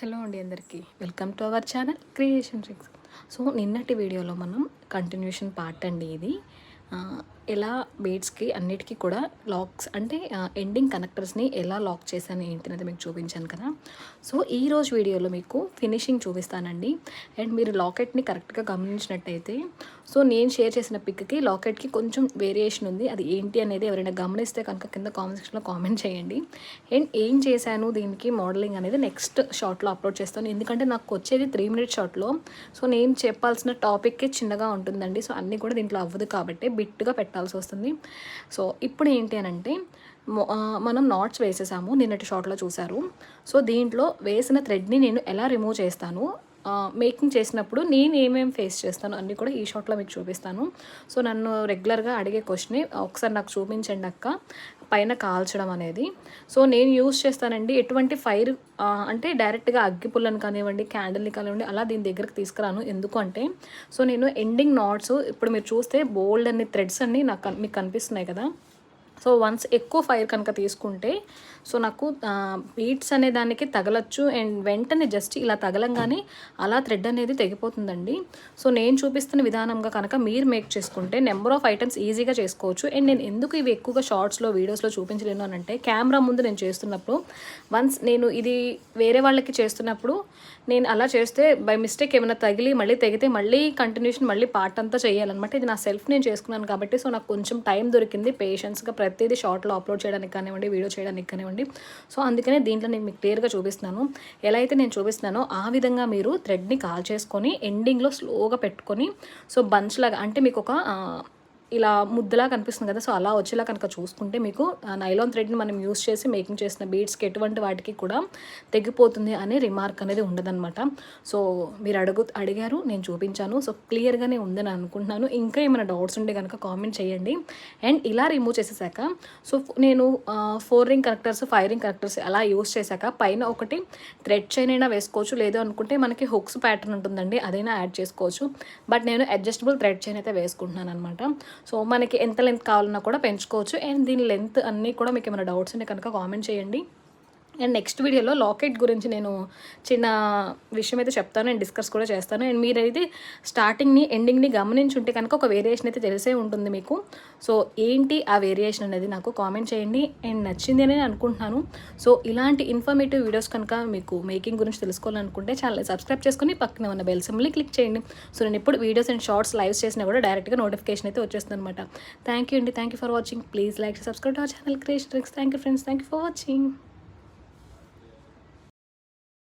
Hello అండి అందరికీ. Welcome to our channel creation tricks. So నిన్నటి వీడియోలో మనం కంటిన్యూషన్ పార్ట్ అండి ఇది. ఎలా బీడ్స్కి అన్నిటికీ కూడా లాక్స్ అంటే ఎండింగ్ కనెక్టర్స్ని ఎలా లాక్ చేశాను ఏంటి అనేది మీకు చూపించాను కదా. సో ఈ రోజు వీడియోలో మీకు ఫినిషింగ్ చూపిస్తానండి. అండ్ మీరు లాకెట్ని కరెక్ట్గా గమనించినట్టయితే సో నేను షేర్ చేసిన పిక్కి లాకెట్కి కొంచెం వేరియేషన్ ఉంది. అది ఏంటి అనేది ఎవరైనా గమనిస్తే కనుక కింద కామెంట్ సెక్షన్లో కామెంట్ చేయండి. అండ్ ఏం చేశాను దీనికి మోడలింగ్ అనేది నెక్స్ట్ షార్ట్లో అప్లోడ్ చేస్తాను. ఎందుకంటే నాకు వచ్చేది త్రీ మినిట్స్ షార్ట్లో. సో నేను చెప్పాల్సిన టాపిక్కే చిన్నగా ఉంటుందండి. సో అన్నీ కూడా దీంట్లో అవ్వదు కాబట్టి బిట్గా పెట్టాల్సి వస్తుంది. సో ఇప్పుడు ఏంటి అని అంటే మనం నాట్స్ వేసేసాము నిన్నటి షార్ట్లో చూసారు సో దీంట్లో వేసిన థ్రెడ్ని నేను ఎలా రిమూవ్ చేస్తాను మేకింగ్ చేసినప్పుడు నేను ఏమేమి ఫేస్ చేస్తాను అన్నీ కూడా ఈ షాట్లో మీకు చూపిస్తాను. సో నన్ను రెగ్యులర్గా అడిగే క్వశ్చన్ ఒకసారి నాకు చూపించండి అక్క. పైన కాల్చడం అనేది. సో నేను యూస్ చేస్తానండి ఎటువంటి ఫైర్ అంటే డైరెక్ట్గా అగ్గి పుల్లని కానివ్వండి క్యాండిల్ని కానివ్వండి అలా దీని దగ్గరికి తీసుకురాను. ఎందుకు అంటే సో నేను ఎండింగ్ నాట్స్ ఇప్పుడు మీరు చూస్తే బోల్డ్ అన్ని థ్రెడ్స్ అన్ని నాకు మీకు కనిపిస్తున్నాయి కదా. సో వన్స్ ఎక్కువ ఫైర్ కనుక తీసుకుంటే సో నాకు బీట్స్ అనే దానికి తగలచ్చు. అండ్ వెంటనే జస్ట్ ఇలా తగలంగానే అలా థ్రెడ్ అనేది తెగిపోతుందండి. సో నేను చూపిస్తున్న విధానంగా కనుక మీరు మేక్ చేసుకుంటే నెంబర్ ఆఫ్ ఐటమ్స్ ఈజీగా చేసుకోవచ్చు. అండ్ నేను ఎందుకు ఇవి ఎక్కువగా షార్ట్స్లో వీడియోస్లో చూపించలేను అని అంటే కెమెరా ముందు నేను చేస్తున్నప్పుడు వన్స్ నేను ఇది వేరే వాళ్ళకి చేస్తున్నప్పుడు నేను అలా చేస్తే బై మిస్టేక్ ఏమైనా తగిలి మళ్ళీ తెగితే మళ్ళీ కంటిన్యూషన్ మళ్ళీ పార్ట్ అంతా చేయాలన్నమాట. ఇది నా సెల్ఫ్ నేను చేసుకున్నాను కాబట్టి సో నాకు కొంచెం టైం దొరికింది పేషెన్స్గా ప్రతిదీ షార్ట్లో అప్లోడ్ చేయడానికి కానివ్వండి వీడియో చేయడానికి కానివ్వండి. సో అందుకనే దీంట్లో నేను మీకు క్లియర్గా చూపిస్తున్నాను. ఎలా అయితే నేను చూపిస్తున్నానో ఆ విధంగా మీరు థ్రెడ్ని కాల్ చేసుకొని ఎండింగ్లో స్లోగా పెట్టుకొని సో బంచ్ లాగా అంటే మీకు ఒక ఇలా ముద్దలా కనిపిస్తుంది కదా సో అలా వచ్చేలా కనుక చూసుకుంటే మీకు నైలాన్ థ్రెడ్ని మనం యూస్ చేసి మేకింగ్ చేసిన బీడ్స్కి ఎటువంటి వాటికి కూడా తెగిపోతుంది అనే రిమార్క్ అనేది ఉండదన్నమాట. సో మీరు అడుగు అడిగారు నేను చూపించాను. సో క్లియర్గానే ఉందని అనుకుంటున్నాను. ఇంకా ఏమైనా డౌట్స్ ఉంటే కనుక కామెంట్ చేయండి. అండ్ ఇలా రిమూవ్ చేసేసాక సో నేను four ring characters five ring characters అలా యూస్ చేశాక పైన ఒకటి థ్రెడ్ చైన్ అయినా వేసుకోవచ్చు. లేదు అనుకుంటే మనకి హుక్స్ ప్యాటర్న్ ఉంటుందండి అదైనా యాడ్ చేసుకోవచ్చు. బట్ నేను అడ్జస్టబుల్ థ్రెడ్ చైన్ అయితే వేసుకుంటున్నాను అనమాట సో మనకి ఎంత లెంత్ కావాలన్నా కూడా పెంచుకోవచ్చు. అండ్ దీని లెంత్ అన్నీ కూడా మీకు ఏమైనా డౌట్స్ ఉంటే కనుక కామెంట్ చేయండి. అండ్ నెక్స్ట్ వీడియోలో లాకెట్ గురించి నేను చిన్న విషయం అయితే చెప్తాను అండ్ డిస్కస్ కూడా చేస్తాను. అండ్ మీరైతే స్టార్టింగ్ని ఎండింగ్ని గమనించుంటే కనుక ఒక వేరియేషన్ అయితే తెలిసే ఉంటుంది మీకు. సో ఏంటి ఆ వేరియేషన్ అనేది నాకు కామెంట్ చేయండి. అండ్ నచ్చింది అని నేను అనుకుంటున్నాను. సో ఇలాంటి ఇన్ఫర్మేటివ్ వీడియోస్ కనుక మీకు మేకింగ్ గురించి తెలుసుకోవాలనుకుంటే ఛానల్ సబ్స్క్రైబ్ చేసుకొని పక్కన ఉన్న బెల్ సింబల్ని క్లిక్ చేయండి. సో నేను ఇప్పుడు వీడియోస్ అండ్ షార్ట్స్ లైవ్స్ చేసినా కూడా డైరెక్ట్గా నోటిఫికేషన్ అయితే వచ్చేస్తుంది అనమాట థ్యాంక్ యూ అండి. Thank you for watching. Please like subscribe our channel creation tricks. Thank you friends. Thank you for watching.